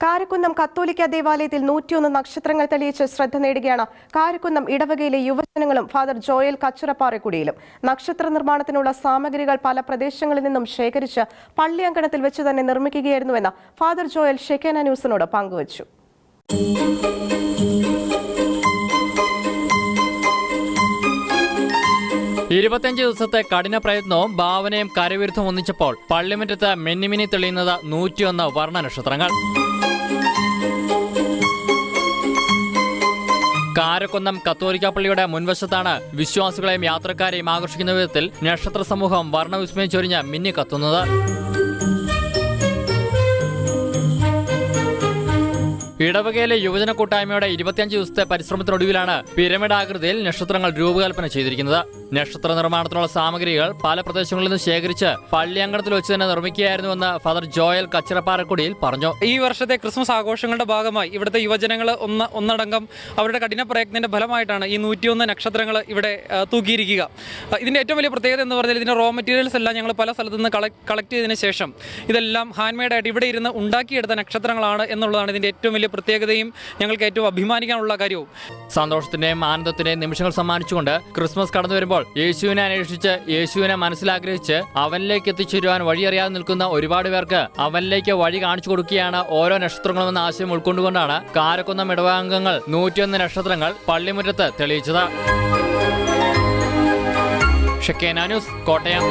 കാരക്കുന്നം കത്തോലിക്ക ദേവാലയത്തിൽ നൂറ്റിയൊന്ന് നക്ഷത്രങ്ങൾ തെളിയിച്ച് ശ്രദ്ധ നേടുകയാണ്. കാരക്കുന്നം ഇടവകയിലെ യുവജനങ്ങളും ഫാദർ ജോയൽ കച്ചുറപ്പാറക്കുടിയിലും. നക്ഷത്ര നിർമ്മാണത്തിനുള്ള സാമഗ്രികൾ പല പ്രദേശങ്ങളിൽ നിന്നും ശേഖരിച്ച് പള്ളി അങ്കണത്തിൽ വെച്ച് തന്നെ നിർമ്മിക്കുകയായിരുന്നുവെന്ന് ഫാദർ ജോയൽ ഷെക്കേന ന്യൂസിനോട് പങ്കുവച്ചു. ഇരുപത്തിയഞ്ച് ദിവസത്തെ കഠിന പ്രയത്നവും ഭാവനയും കരവിരുദ്ധം ഒന്നിച്ചപ്പോൾ പള്ളിമുറ്റത്ത് മെന്നിമിനി തെളിയുന്നത് നൂറ്റിയൊന്ന് വർണ നക്ഷത്രങ്ങൾ കാരക്കുന്നം കത്തോലിക്ക പള്ളിയുടെ മുൻവശത്താണ് വിശ്വാസികളെയും യാത്രക്കാരെയും ആകർഷിക്കുന്ന വിധത്തിൽ നക്ഷത്ര സമൂഹം വർണവിസ്മയം ചൊരിഞ്ഞ് മിന്നി കത്തുന്നത് ഇടവകയിലെ യുവജന കൂട്ടായ്മയുടെ ഇരുപത്തിയഞ്ച് ദിവസത്തെ പരിശ്രമത്തിനൊടുവിലാണ് പിരമിഡ് ആകൃതിയിൽ നക്ഷത്രങ്ങൾ രൂപകൽപ്പന ചെയ്തിരിക്കുന്നത്. നക്ഷത്ര നിർമ്മാണത്തിനുള്ള സാമഗ്രികൾ പല പ്രദേശങ്ങളിൽ നിന്ന് ശേഖരിച്ച് പള്ളിയങ്കണത്തിൽ വെച്ച് തന്നെ നിർമ്മിക്കുകയായിരുന്നുവെന്ന് ഫാദർ ജോയൽ കച്ചിറപ്പാറക്കുടിയിൽ പറഞ്ഞു. ഈ വർഷത്തെ ക്രിസ്മസ് ആഘോഷങ്ങളുടെ ഭാഗമായി ഇവിടുത്തെ യുവജനങ്ങൾ ഒന്ന് ഒന്നടങ്കം അവരുടെ കഠിന പ്രയത്നത്തിന്റെ ഫലമായിട്ടാണ് ഈ നൂറ്റിയൊന്ന് നക്ഷത്രങ്ങൾ ഇവിടെ തൂക്കിയിരിക്കുക. ഇതിന്റെ ഏറ്റവും വലിയ പ്രത്യേകത എന്ന് പറഞ്ഞാൽ ഇതിന്റെ റോ മെറ്റീരിയൽസ് എല്ലാം ഞങ്ങൾ പല സ്ഥലത്തു നിന്ന് കളക്ട് ചെയ്തതിനു ശേഷം ഇതെല്ലാം ഹാൻഡ് മെയ്ഡായിട്ട് ഇവിടെ ഇരുന്ന് ഉണ്ടാക്കിയെടുത്ത നക്ഷത്രങ്ങളാണ് എന്നുള്ളതാണ് ഇതിന്റെ ഏറ്റവും വലിയ പ്രത്യേകതയും ഞങ്ങൾക്ക് ഏറ്റവും അഭിമാനിക്കാനുള്ള കാര്യവും. സന്തോഷത്തിന്റെയും ആനന്ദത്തിന്റെയും നിമിഷങ്ങൾ സമ്മാനിച്ചുകൊണ്ട് ക്രിസ്മസ് കടന്നു വരുമ്പോൾ യേശുവിനെ അന്വേഷിച്ച് യേശുവിനെ മനസ്സിലാഗ്രഹിച്ച് അവനിലേക്ക് എത്തിച്ചേരുവാൻ വഴിയറിയാതെ നിൽക്കുന്ന ഒരുപാട് പേർക്ക് അവനിലേക്ക് വഴി കാണിച്ചു കൊടുക്കുകയാണ് ഓരോ നക്ഷത്രങ്ങളും എന്ന ആശയം ഉൾക്കൊണ്ടുകൊണ്ടാണ് കാരക്കുന്നം മിടവാംഗങ്ങൾ നൂറ്റിയൊന്ന് നക്ഷത്രങ്ങൾ പള്ളിമുറ്റത്ത് തെളിയിച്ചത്. ന്യൂസ് കോട്ടയം.